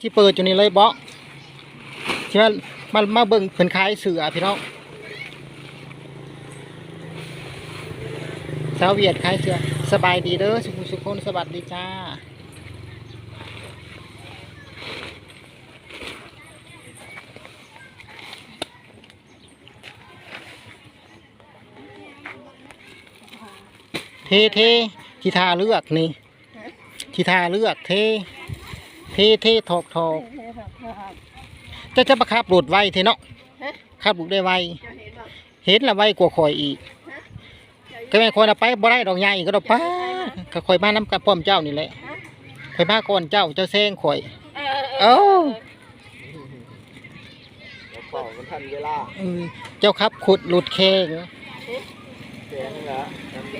ที่เปิดอยู่นี่เลยบ่ใช่ไหมมามาเบิ่งเพิ่นขายเสือพี่น้องสาวเวียดขายเสือสบายดีเด้อสุขสุขคนสวัสดีจ้าเทเทที่ทาเลือกนี่ที่ทาเลือกเท เทเทถอกถอกจะจะประคับรถไวเทเนาะขับรถได้ไวเห็นละไวกว่าข่อยอีกก็แม่นคนเอาไปบ่ได้ดอกใหญ่ก็ดอกป้าก็ข่อยมานํกับป้อมเจ้านี่แหละข่อยมาก่อนเจ้าเจ้าแซงข่อยเอ้าแล้วเป่ามันทันเวลาเออเจ้าครับขุดหลุดแข้งแข็งเหรอ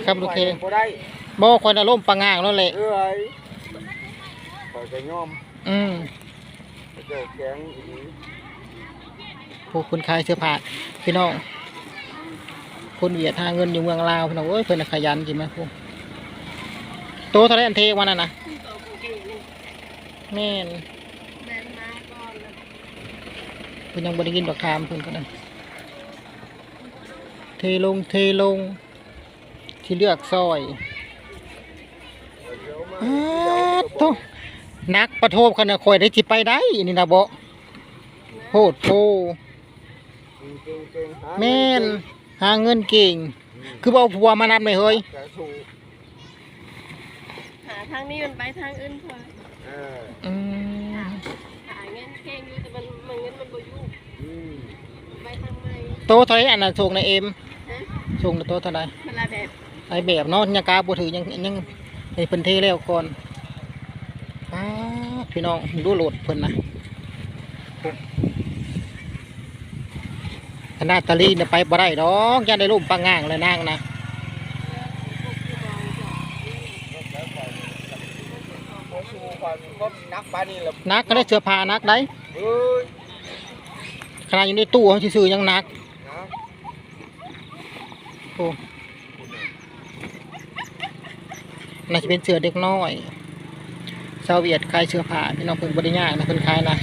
ครับโอเคบ่ได้บ่ข่อยน่ะล้มปะงางแล้วแหละ เอ้ยปล่อยไปย่อมอืมเจ้าแข็งอีกพวกคุณขายเสื้อผ้าพี่น้องคนเวียดหาเงินอยู่เมืองลาวพี่น้องเอ้ยเพิ่นนะขยันจริงไหมพวกโตเท่าไรอันเทวันนั้นนะแม่นเพิ่นยังบ่ได้กินดอกคามเพิ่นก็ได้เทลงเทลง ที่เลือกซอยเดี๋ยวมาอ้าวโต นักประโทบขนาดคอยได้สิไปได้นี่นะบ่โหดโพเก่งเก่งหาแม่นหาเงินเก่ง คือบ่เอาผัวมานัดไหมเฮ้ยกระสูหาทางนี้มันไปทางอื่นพอเอออืมหาเงินแข่งอยู่แต่มันมันเงินมันบ่อยู่อืมไปทางใหม่โตเท่าไหรอันนั้นส่งในเอ็มฮะส่งในโตเท่าไหรมันละแบบไอแบบเนาะยังกาบ่ถือยังยังให้เพิ่นเทแล้วก่อน อ้าพี่น้องดูโหลดเพิ่นนะขนาดตะลีเนี่ยไปบ่ได้ดอกยันได้รูปปังง่างเลยนางนะพอสู้ความก็นักปานนี่แหละนักก็ได้เสื้อผ้านักได้เอ้ยขนาดอยู่ในตู้เขาซื้อๆยังนักนะโอ้น่าจะเป็นเสื้อเด็กน้อยชาวเวียดขายเสื้อผ้าพี่น้องเพิ่นบ่ได้ยากนะเพิ่นขายนะ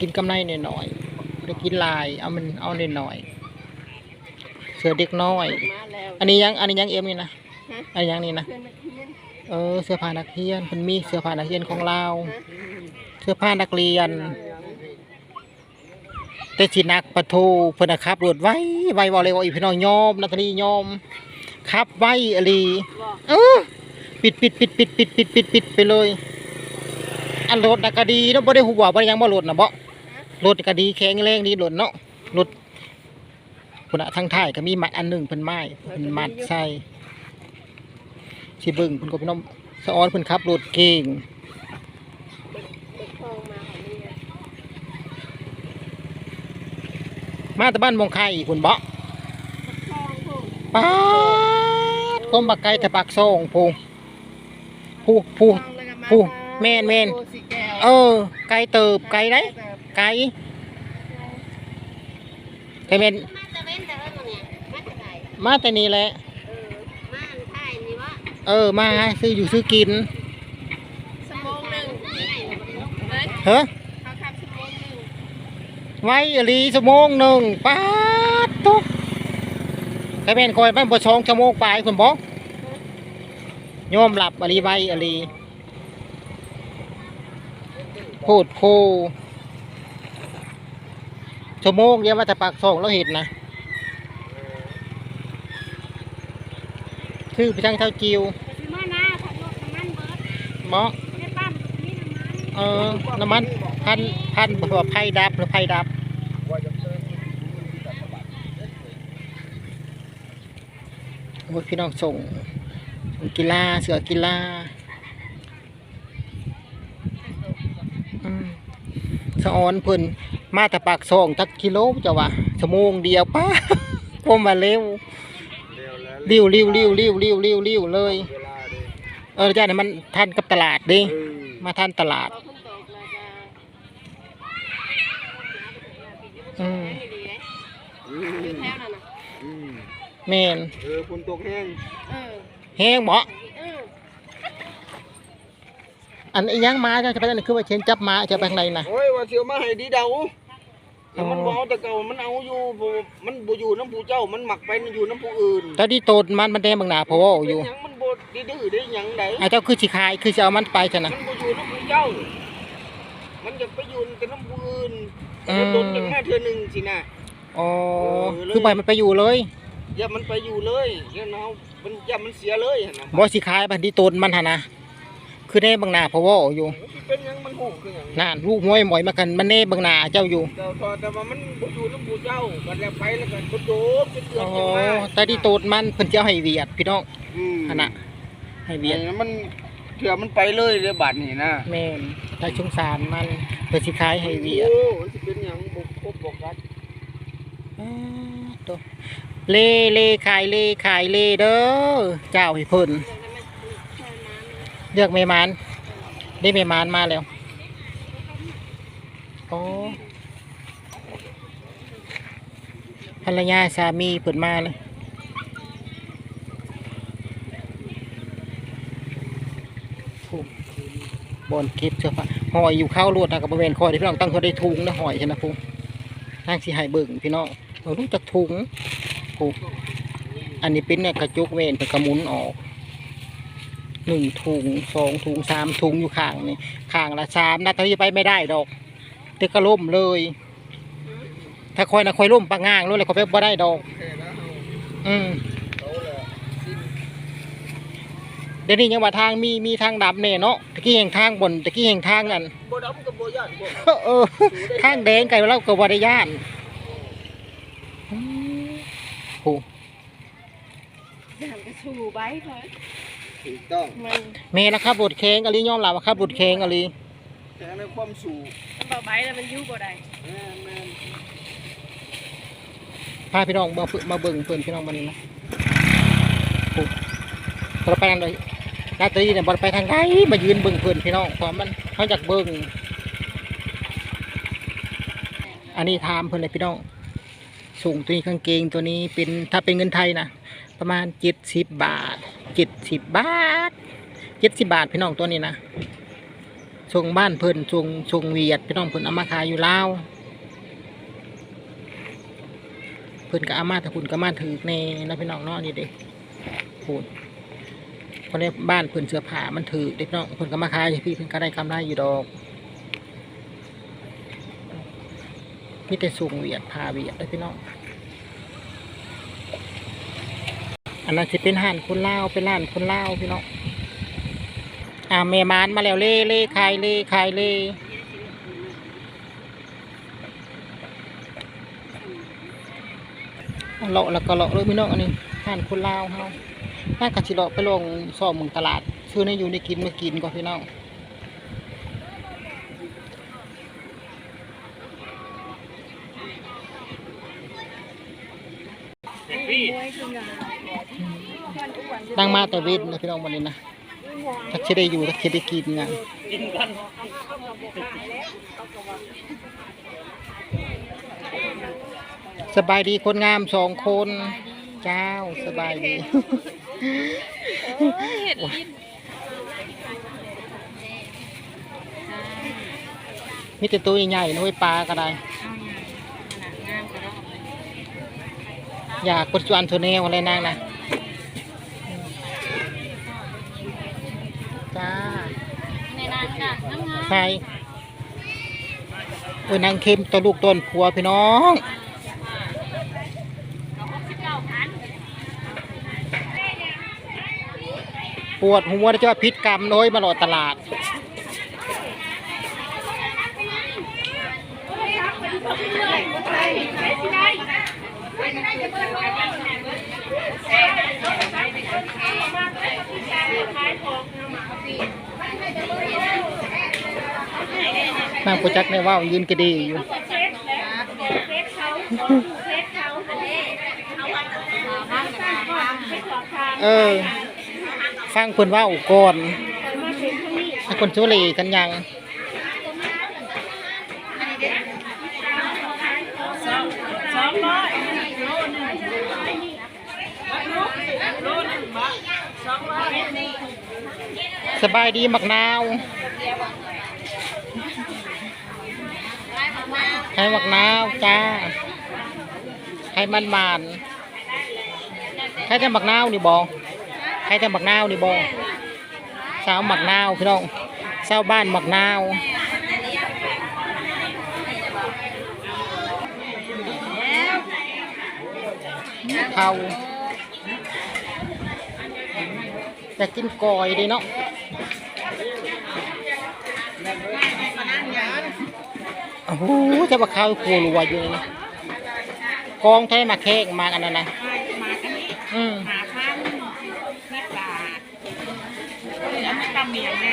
กินกำไรหน่อยๆบ่ได้กินลายเอามันเอาหน่อยๆเสื้อเด็กน้อย อันนี้ยังอันนี้ยังเอ็มนี่นะอันนี้ยังนี่นะเออเสื้อผ้านักเรียนเพิ่นมีเสื้อผ้านักเรียนของเราเสื้อผ้านักเรียนแต่สินักปะโทเพิ่นน่ะขับรถไว้ไว้บ่เลยว่าอีพี่น้องยอมนาตาลียอมขับไว้อลีบอกเออปิดปิดปิดปิดปิดปิดปิดปิดไปเลย อันรถน่ะก็ดีเนาะบ่ได้ฮู้ว่าบ่ได้หยังบ่รถน่ะบ่รถก็ดีแข็งแรงดีรถเนาะรถพุ่นน่ะทางท้ายก็มีมัดอันหนึงเพิ่นไม้เพิ่นมัดใส่สิเบิ่งเพิ่นก็พี่น้องสะออนเพิ่นขับรถเก่งมาแต่บ้านมงไข่พุ่นบ่ป๊าดก้มบักไก่แต่ปากโซ่งพูผู้ผู้ทองแล้วก็มาผู้ แม่นแม่นโสีแก้วเออ ไก่เติบไก่ได้ไก่ไก่เมนมาตะเว้นแต่ว่าเนี่ยมาตะไหนมาแต่นี่แหละ เออ มาอันไทยนี่วะเออ มาหาซื้ออยู่ซื้อกินสมองหนึ่งเฮ้ยเฮ้อเขาขับสมองหนึ่งไว้อหลีชั่วโมงหนึ่งป๊าดตุ๊กไก่เมนคอยไปบ่สองชั่วโมงไปคุณบอกยอมหลับอหลีไว้อห ลีพูดโพชั่วโมงเดียวมาแต่ปากซองแล้วเห็นนะคือไปทางเท้าจิวแต่ที่มาหน้าขับรถน้ำมันเบิร์ดเหมาะไม่ได้ปั๊มมีน้ำมันเออน้ำมันพันพันแบบว่าไพ่ดับหรือไพ่ดับว่าจะเติมโอ้ยพี่น้องส่งส่งกีฬาเสือกีฬาอืม สะออนเพิ่นมาแต่ปากซองจักกิโลจะว่าชั่วโมงเดียวป้าก็มาเร็วเร็วแล้วริ้วริ้วริ้วริ้วริ้วริ้วริ้วเลยเวลาดิเออจ้าเนี่ยมันทันกับตลาดเดิเออมาทันตลาดเราคนตกแล้วก็อืมให้ดีเลยอือยู่มแถวนั้นน่ะอืมแม่นเออฝนตกแห้งเออแห้งเหมาะเอออันอีหยังมาจะไปทางไหนคือว่าเชนจับมาจะไปทางไหนนะโอ้ยว่าเสียวมาให้ดีเดาแต่มันอ๋อบ่เอาแต่เก่ามันเอาอยู่บ่มันบ่อยู่น้ำผู้เจ้ามันหมักไปอยู่น้ำผู้อื่นแต่ที่โตนมันมันแดงบางหนาเพราะว่าอยู่เป็นหยังมันบ่ดื้อๆได้หยังไดไอ้เจ้าคือสิขายคือจะเอามันไปจ้ะนะ มันบ่อยู่น้ำผู้เจ้า มันอยากไปอยู่แต่น้ำผู้อื่นอืมมันโดนจังแค่เทื่อหนึงสินะ อ๋อเออเลย คือไปมันไปอยู่เลยอย่ามันไปอยู่เลยอย่าเนามันอย่ามันเสียเลยหั่นนะบ่สิขายบัดที่โตนมันหนนะ คือแน่บางหนาเพราะว่าอยู่เป็นหยังมันหูคือหยังนั่นลูกห้วยหมอยมากันมันแน่บางหนาเจ้าอยู่แต่พอแต่ว่ามันบ่อยู่น้ำผู้เจ้าบัดแล้วไปแล้วก็บ่โดบจนเดืออ๋ดอจังมาแต่ที่โตนมันเพิ่นจะเอาให้เวียดพี่น้องอืมอันน่ะให้เวีเบียยดดมันเถื่อมันไปเลยเลยบัดนี่นะแม่นถ้าสงสารมันเพิ่นสิขายให้เวียดโอ้มันสิเป็นหยังบ่ครบบ่กัดอ่าตัวเล่เล่ขายเล่ขายเล่เด้อเจ้าให้เพิ่น เลือกแม่มานได้แม่มานมาแล้วโอ้ภรรยาสามีเพิ่นมาเลยบอนเก็บเสื้อผ้าหอยอยู่ข้าวรวดนะกับบริเวณคอยที่พี่น้องตั้งเขาได้ทุงนะหอยชนะพูทางสีหายเบิ่งพี่น้องเรารู้จักถุงโอ้อันนี้เป็นเนี่ยกระจุกเวนเป็นกระมุนออก หนึ่งถุงสองถุงสามถุงอยู่ข้างนี่ข้างละสามนาทีไปไม่ได้ดอกเด็กก็ล่มเลย ถ้าคอยนะคอยล่มปะง่างรู้เลยคอยไปบ่ได้ดอกแค่แล้วอืมเอาแหละสิ้นเดี๋ยวนี้ยังว่าทางมีมีทางดับเน่เนาะตะกี้แห่งทางบนตะกี้แห่งทางกันบ่ดำกับบ่ย่านบ่เออทางแดงไก่เราก็บริยานอืมโอ้อย่างกระชูใบเลย ถูกต้องมันเมย์นะครับบทเคงอลียอมรับว่าครับบทเคงอลีแค่ในความสูงมันเบาใบแล้วมันยุ่บ่ได้แม่นแม่นพาพี่น้องมาฝึกมาเบิ่งเพื่อนพี่น้องมานี่นะโอ้เราไปทางใดลาตรีเนี่ยบอลไปทางไหนมายืนเบิ่งเพื่อนพี่น้องเพราะมันเขาอยากเบิ่งอันนี้ถามเพื่อนเลยพี่น้องส่งตัวนี้กางเกงตัวนี้เป็นถ้าเป็นเงินไทยนะประมาณเจ็ดสิบบาท เจ็ดสิบบาทเจ็ดสิบบาทพี่น้องตัวนี้นะส่งบ้านเพิ่นส่งส่งเวียดพี่น้องเพิ่นเอามาขายอยู่ลาวเพิ่นก็อามาแต่คุณก็มาถือในนะพี่น้องเนาะนี่เด็กพูดคนในบ้านเพิ่นเสื้อผ้ามันถือเด็กน้องเพิ่นก็มาขายพี่เพิ่นก็ได้กำไรอยู่ดอกมีแต่สูงเวียดพาเวียดได้พี่น้อง อันนั้นสิเป็นห่านคนลาเป็นร้านคนลาพี่น้องอ่าเมมานมาแล้วเล่เล่ขายเล่ขายเล่เลาะแล้วก็เลาะเลยพี่น้องอันนี้ห่านคนลาเฮาน่ากะชิเลาะไปลงซ่อมเมืองตลาดซื้อในอยู่ในกินมากินก่อนพี่น้อง ดังมาแต่เวทนะพี่น้องวันนี้นะถ้าคิดได้อยู่ถ้าคิดได้กินงานสบายดีคนงามสองคน เจ้าสบายดีเห็ดลิ้นมีแต่ตัวใหญ่ๆนะเว้ยปลาก็ได้อยากกดจวนตัวแนวอะไรนางนะ น้ำงาใครโอ้ยนางเค็มตัวลูกต้นผัวพี่น้องปวดหัวจะว่าพิษกรรมน้อยมาหลอดตลาด นางโประจักษ์ในว่าวยืนกระดีอยู่เออฟังคนว่าวก่อนให้คนชุลีกันยังสบายดีมักนาว ให้มักนาวจ้า ให้มันมานให้แต่มักนาวนี่บอให้แต่มักนาวนี่บอสาวหมักนาวพี่น้องสาวบ้านหมักนาวเขาจะกินกอยดีเนาะ โอ้โหจะมาข้าวครัวรัวอยู่นี่นะกองแท้มาแข้งมากันนะนะมากันนี่อืมหาพันนี่ปลาแล้วไม่ตำเมียงเลย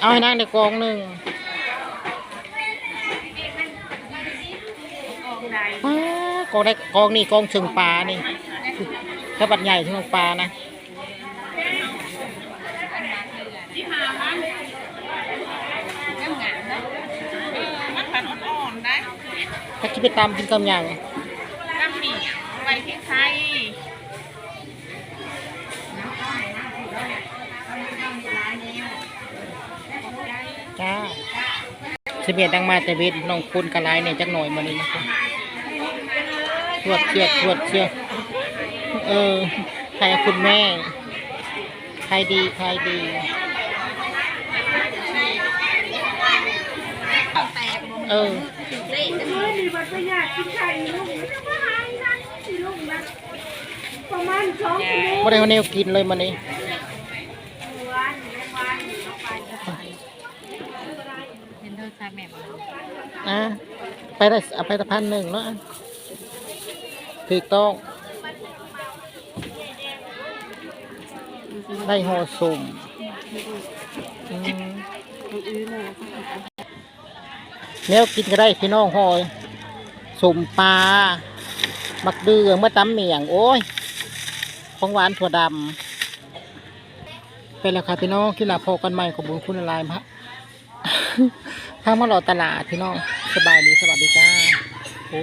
เอาให้นั่งในกองหนึ่งออกใดอ้ากองได้กองนี่กองเชิงปลานี่ถ้าบัดใหญ่เชิงปลานะ ที่หามันน้ำหงานเนาะเออมันผัดอ่อนๆได้ิไปตามกินกำยังตำเมียงไว้พริกไทยจ้าสิเบียดดังมาแต่เบ็ดน้องคุณกระไรเนี่ยจักหน่อยมานี่นะครับตรวจเชียดตรวจเชียดเออใครคุณแม่ ใครดีใครดีเออ ประมาณสองกิโลบ่ได้มาแนวกินเลยมันนี่เป็นโทรศัพท์แม่บอกอะไปได้เอาไปตะพันหนึ่งแล้วอันถูกต้องได้ห่อสุ่มอืมแนวกินก็ได้พี่น้องห่อ สมปลามักเดือเมื่อตำเมียง โอ้ย ของหวานถั่วดำเป็นแล้วค่ะพี่น้องที่ลาพอกันใหม่ของคุณคุณอะไรมะทางมาหลอดตลาดพี่น้อง สบายดีสวัสดีจ้า โอ้